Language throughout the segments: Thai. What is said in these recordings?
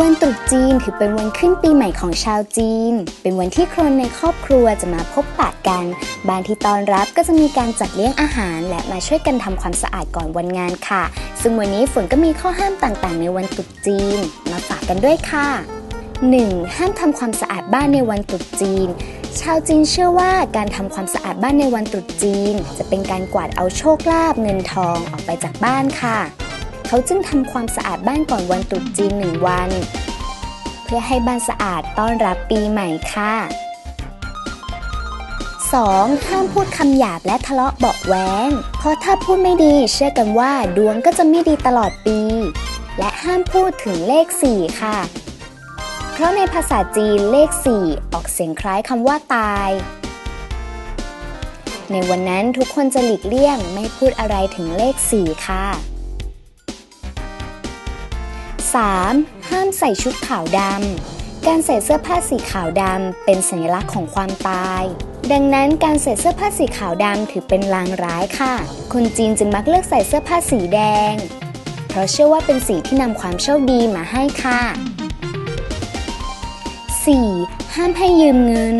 วันตรุษจีนถือเป็นวันขึ้นปีใหม่ของชาวจีน เป็นวันที่คนในครอบครัวจะมาพบปะกัน บางที่ตอนรับก็จะมีการจัดเลี้ยงอาหาร และมาช่วยกันทำความสะอาดก่อนวันงานค่ะ ซึ่งวันนี้ฝนก็มีข้อห้ามต่างๆ ในวันตรุษจีน มาฝากกันด้วยค่ะ 1. ห้ามทำความสะอาดบ้านในวันตรุษจีน ชาวจีนเชื่อว่าการทำความสะอาดบ้านในวันตรุษจีน จะเป็นการกวาดเอาโชคลาภเงินทองออกไปจากบ้านค่ะ เขาจึงทำความสะอาดบ้านก่อนวันตรุษจีนหนึ่งวัน เพื่อให้บ้านสะอาดต้อนรับปีใหม่ค่ะ 2. ห้ามพูดคำหยาบและทะเลาะเบาะแว้ง เพราะถ้าพูดไม่ดีเชื่อกันว่าดวงก็จะไม่ดีตลอดปี และห้ามพูดถึงเลข 4 ค่ะ เพราะในภาษาจีนเลข 4 ออกเสียงคล้ายคำว่าตาย ในวันนั้นทุกคนจะหลีกเลี่ยงไม่พูดอะไรถึงเลข 4 ค่ะ 3. ห้ามใส่ชุดขาวดำ การใส่เสื้อผ้าสีขาวดำเป็นสัญลักษณ์ของความตาย ดังนั้นการใส่เสื้อผ้าสีขาวดำถือเป็นลางร้ายค่ะ คนจีนจึงมักเลือกใส่เสื้อผ้าสีแดง เพราะเชื่อว่าเป็นสีที่นำความโชคดีมาให้ค่ะ 4. ห้ามให้ยืมเงิน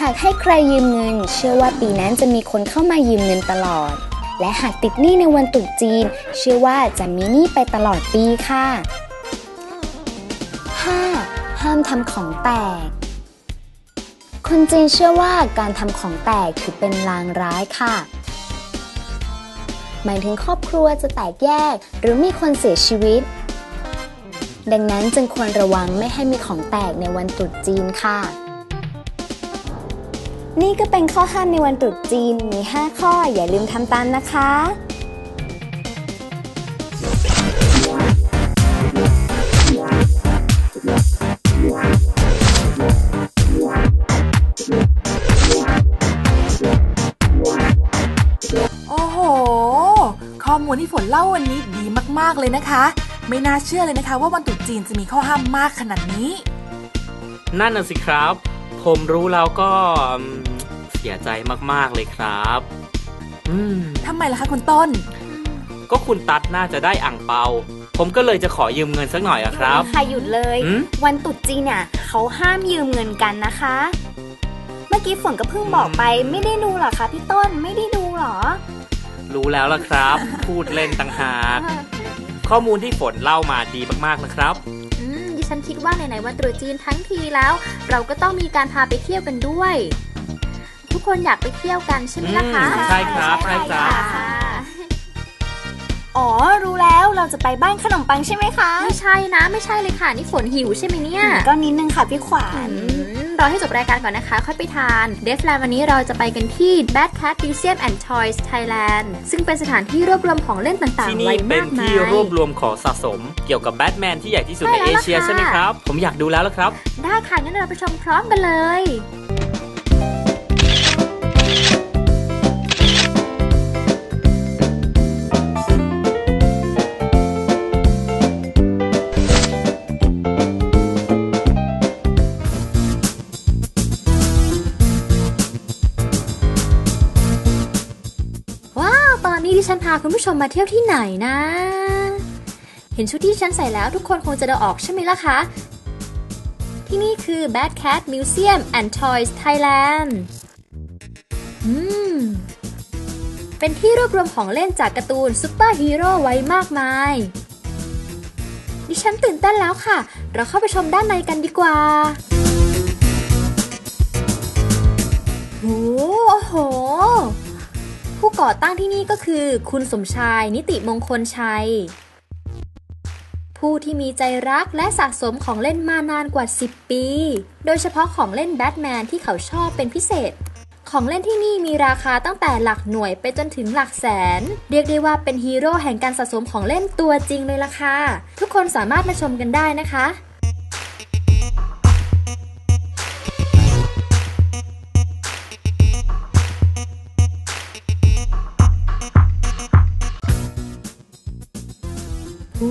หากให้ใครยืมเงิน เชื่อว่าปีนั้นจะมีคนเข้ามายืมเงินตลอด และหากติดหนี้ในวันตรุษจีน เชื่อว่าจะมีหนี้ไปตลอดปีค่ะ 5. ห้ามทำของแตก คนจีนเชื่อว่าการทำของแตกถือเป็นลางร้ายค่ะ หมายถึงครอบครัวจะแตกแยก หรือมีคนเสียชีวิต ดังนั้นจึงควรระวังไม่ให้มีของแตกในวันตรุษจีนค่ะ นี่ก็เป็นข้อห้ามในวันตรุษจีน มี 5 ข้อ อย่าลืมทำตามนะคะ โอ้โห ข้อมูลที่ฝนเล่าวันนี้ดีมาก ๆ เลยนะคะ ไม่น่าเชื่อเลยนะคะ ว่าวันตรุษจีนจะมีข้อห้ามมากขนาดนี้ นั่นน่ะสิครับ ผมรู้แล้วก็อืม เสียใจมากๆเลยครับ อืม ทำไมล่ะคะคุณต้น ก็คุณตัดน่าจะได้อ่างเปา ผมก็เลยจะขอยืมเงินสักหน่อยอะครับ ใครหยุดเลย หืม วันตรุษจีนเนี่ยเขาห้ามยืมเงินกันนะคะ เมื่อกี้ฝนก็เพิ่งบอกไป ไม่ได้ดูหรอคะพี่ต้นไม่ได้ดูหรอรู้แล้วล่ะครับ พูดเล่นต่างหาก ข้อมูลที่ฝนเล่ามาดีมากๆนะครับ อืมดิฉันคิดว่าไหนๆวันตรุษจีนทั้งทีแล้ว เราก็ต้องมีการพาไปเที่ยวกันด้วยทุก คนอยากไปเที่ยวกันใช่ไหมล่ะคะอืมใช่ครับใช่ครับค่ะอ๋อ รู้แล้วเราจะไปบ้านขนมปังใช่ไหมคะ ไม่ใช่นะไม่ใช่เลยค่ะนี่ฝนหิวใช่ไหมเนี่ย ก็นิดนึงค่ะพี่ขวัอืญมรอให้จบรายการก่อนนะคะ ค่อยไปทาน เดฟแลนวันนี้เราจะไปกันที่ Bad Cat Museum and Toys Thailand ซึ่งเป็นสถานที่รวบรวมของเล่นต่างที่ๆนี่ไว้เป็นมากมาที่ยรวบรวมของสะสม เกี่ยวกับแบทแมนที่ใหญ่ที่สุดใช่ในแล้วเอล่ะเชียค่ะใช่ไหมครับ ผมอยากดูแล้วละครับ ได้ค่ะงั้นเราไปชมพร้อมกันเลย ฉันพาคุณผู้ชมมาเที่ยวที่ไหนนะ เห็นชุดที่ฉันใส่แล้วทุกคนคงจะเดาออกใช่ไหมล่ะคะ ที่นี่คือ Bad Cat Museum and Toys Thailand อืม เป็นที่รวบรวมของเล่นจากการ์ตูนซูเปอร์ฮีโร่ไว้มากมาย ดิฉันตื่นเต้นแล้วค่ะ เราเข้าไปชมด้านในกันดีกว่าโอ้โห ผู้ก่อตั้งที่นี่ก็คือ คุณสมชายนิติมงคลชัย ผู้ที่มีใจรักและสะสมของเล่นมานานกว่า 10 ปี โดยเฉพาะของเล่นแบทแมนที่เขาชอบเป็นพิเศษ ของเล่นที่นี่มีราคาตั้งแต่หลักหน่วยไปจนถึงหลักแสน เรียกได้ว่าเป็นฮีโร่แห่งการสะสมของเล่นตัวจริงเลยล่ะค่ะ ทุกคนสามารถมาชมกันได้นะคะ เอ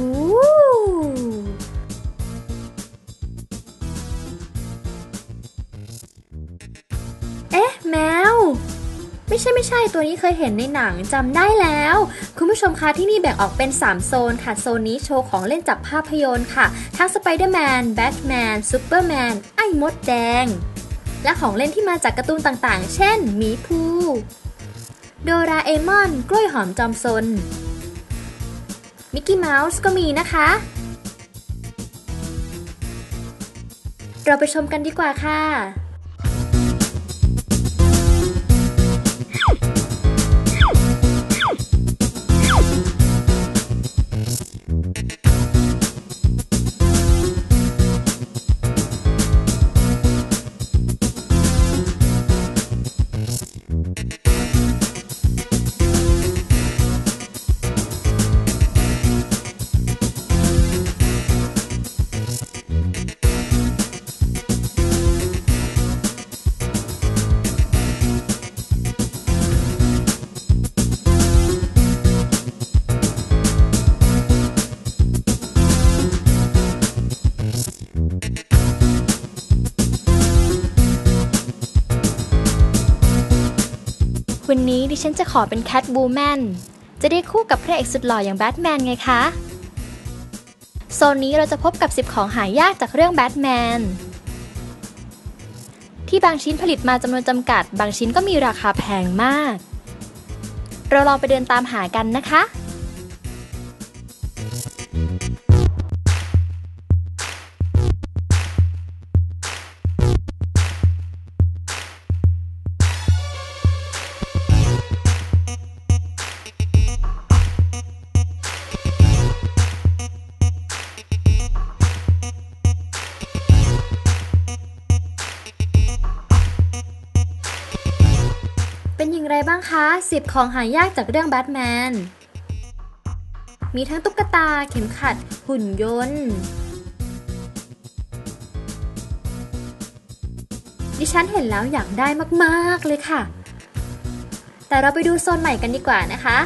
๊ะ แมว ไม่ใช่ไม่ใช่ตัวนี้เคยเห็นในหนังจำได้แล้ว คุณผู้ชมคะที่นี่แบ่งออกเป็น 3 โซนค่ะ โซนนี้โชว์ของเล่นจากภาพยนตร์ค่ะ ทั้งสไปเดอร์แมนแบทแมนซูเปอร์แมนไอ้มดแดง และของเล่นที่มาจากการ์ตูนต่างๆ เช่นหมีภูโดราเอมอน กล้วยหอมจอมซน มิกกี้เมาส์ก็มีนะคะ เราไปชมกันดีกว่าค่ะ วันนี้ดิฉันจะขอเป็นแคทบูแมนจะได้คู่กับพระเอกสุดหล่ออย่างแบทแมนไงคะ โซนนี้เราจะพบกับ 10 ของหายากจากเรื่องแบทแมนที่บางชิ้นผลิตมาจำนวนจำกัด บางชิ้นก็มีราคาแพงมาก เราลองไปเดินตามหากันนะคะ อย่างไรบ้างคะ 10 ของหายากจากเรื่องแบทแมน มีทั้งตุ๊กตาเข็มขัด หุ่นยนต์ ดิฉันเห็นแล้วอยากได้มาก ๆ เลยค่ะ แต่เราไปดูโซนใหม่กันดีกว่านะคะ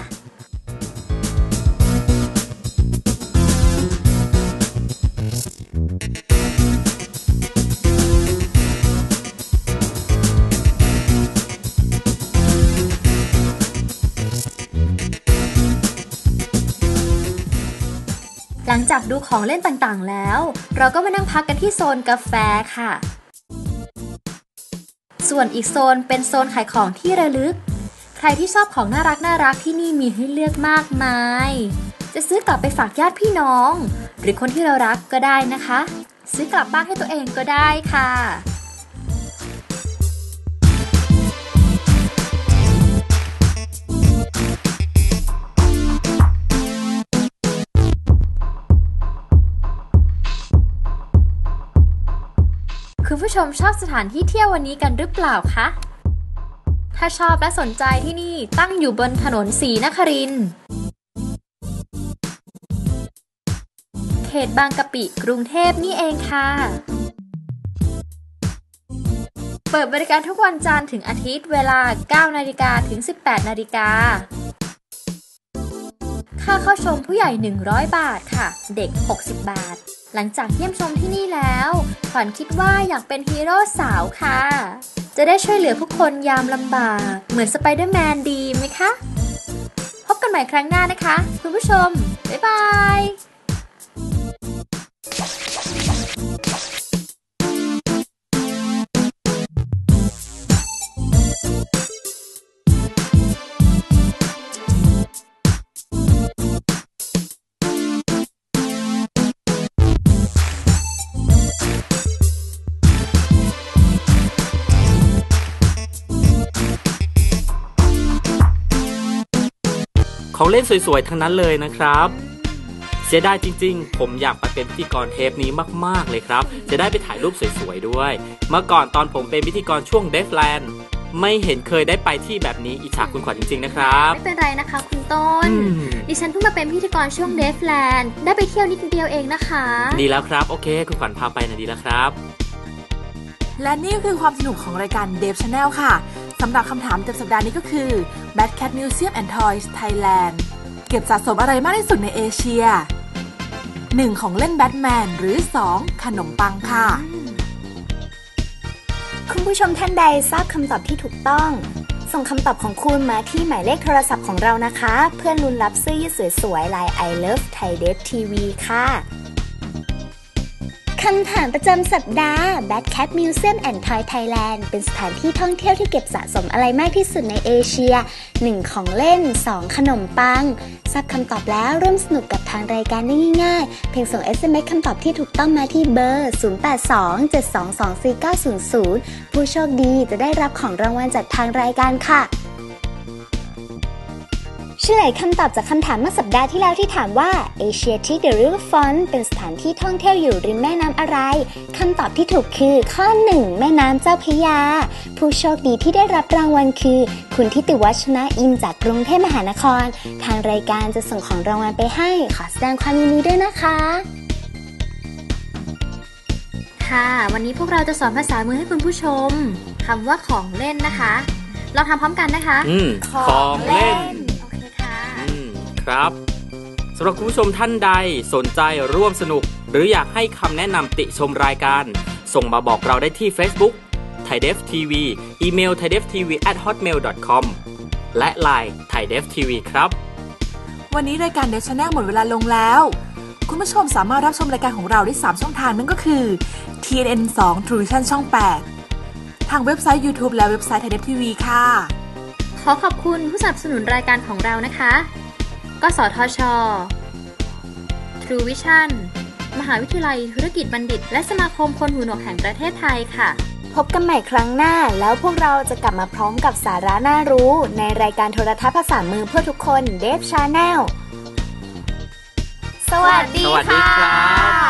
งจากดูของเล่นต่างๆแล้ว เราก็มานั่งพักกันที่โซนกาแฟค่ะ ส่วนอีกโซนเป็นโซนขายของที่ระลึก ใครที่ชอบของน่ารักน่ารักที่นี่มีให้เลือกมากมาย จะซื้อกลับไปฝากญาติพี่น้อง หรือคนที่เรารักก็ได้นะคะ ซื้อกลับบ้านให้ตัวเองก็ได้ค่ะ ผู้ชมชอบสถานที่เที่ยววันนี้กันหรือเปล่าคะ ถ้าชอบและสนใจที่นี่ตั้งอยู่บนถนนสีนคริน เขตบางกะปิกรุงเทพนี่เองค่ะ เปิดบริการทุกวันจันทร์ถึงอาทิตย์เวลา 9 นาฬิกาถึง 18 นาฬิกาค่าเข้าชมผู้ใหญ่ 100 บาทค่ะ เด็ก 60 บาท หลังจากเยี่ยมชมที่นี่แล้วขวัญคิดว่าอยากเป็นฮีโร่สาวค่ะ จะได้ช่วยเหลือผู้คนยามลำบาก เหมือนสไปเดอร์แมนดีไหมคะ พบกันใหม่ครั้งหน้านะคะ คุณผู้ชม บ๊ายบาย ของเล่นสวยๆ ทั้งนั้นเลยนะครับเสียดายจริงๆ ผมอยากไปเป็นพิธีกรเทปนี้มากๆเลยครับ จะได้ไปถ่ายรูปสวยๆด้วย เมื่อก่อนตอนผมเป็นพิธีกรช่วงเดฟแลนด์ไม่เห็นเคยได้ไปที่แบบนี้อิจฉาคุณขวัญจริงๆนะครับ ไม่เป็นไรนะคะคุณต้นอืมดิฉันเพิ่งมาเป็นพิธีกรช่วงเดฟแลนด์ได้ไปเที่ยวนิดเดียวเองนะคะ ดีแล้วครับ โอเค คุณขวัญพาไปนะดีแล้วครับ และนี่คือความสนุกของรายการ Dev Channel ค่ะ สำหรับคำถามประจำสัปดาห์นี้ก็คือ Bad Cat Museum and Toys Thailand เก็บสะสมอะไรมากที่สุดในเอเชีย 1. ของเล่นแบทแมน หรือ 2. ขนมปังค่ะ คุณผู้ชมท่านใดทราบคำตอบที่ถูกต้อง ส่งคำตอบของคุณมาที่หมายเลขโทรศัพท์ของเรานะคะ เพื่อนลุ้นรับเสื้อยืดสวยๆลาย I Love Thai d e v TV ค่ะ คำถามประจำสัปดาห์ Bad Cat Museum and Toy Thailand เป็นสถานที่ท่องเที่ยวที่เก็บสะสมอะไรมากที่สุดในเอเชีย 1. ของเล่น 2. ขนมปัง ทราบคำตอบแล้วร่วมสนุกกับทางรายการได้ง่ายๆ เพียงส่ง SMS คำตอบที่ถูกต้องมาที่เบอร์ 0827224900 ผู้โชคดีจะได้รับของรางวัลจากทางรายการค่ะ เฉลยคำตอบจากคำถามเมื่อสัปดาห์ที่แล้วที่ถามว่า Asiatic the River Front เป็นสถานที่ท่องเที่ยวอยู่ริมแม่น้ำอะไร คำตอบที่ถูกคือข้อ 1 แม่น้ำเจ้าพระยา ผู้โชคดีที่ได้รับรางวัลคือ คุณทิติวัชนะอินจากกรุงเทพมหานคร ทางรายการจะส่งของรางวัลไปให้ ขอแสดงความยินดีด้วยนะคะค่ะ วันนี้พวกเราจะสอนภาษามือให้คุณผู้ชมคำว่าของเล่นนะคะ เราทำพร้อมกันนะคะอืมของเล่นโอเคค่ะอืม ครับสำหรับคุณผู้ชมท่านใดสนใจร่วมสนุก หรืออยากให้คำแนะนำติชมรายการ ส่งมาบอกเราได้ที่ Facebook t h a i d e f TV อีเมล t h a i d e f TV at hotmail com และ Line t h a i d e f TV ครับ วันนี้รายการเดชแนลหมดเวลาลงแล้ว คุณผู้ชมสามารถรับชมรายการของเราได้ 3 ช่องทางนั่นก็คือ TNN 2 True Vision ช่อง 8 ทางเว็บไซต์ YouTube และเว็บไซต์ t h a i d e f TV ค่ะ ขอขอบคุณผู้สนับสนุนรายการของเรานะคะ กสทช True Vision มหาวิทยาลัยธุรกิจบัณฑิต และสมาคมคนหูหนวกแห่งประเทศไทยค่ะ พบกันใหม่ครั้งหน้า แล้วพวกเราจะกลับมาพร้อมกับสาระน่ารู้ ในรายการโทรทัศน์ภาษามือเพื่อทุกคนเดฟชาแนลสวัสดีสวัสดีค่ะครับ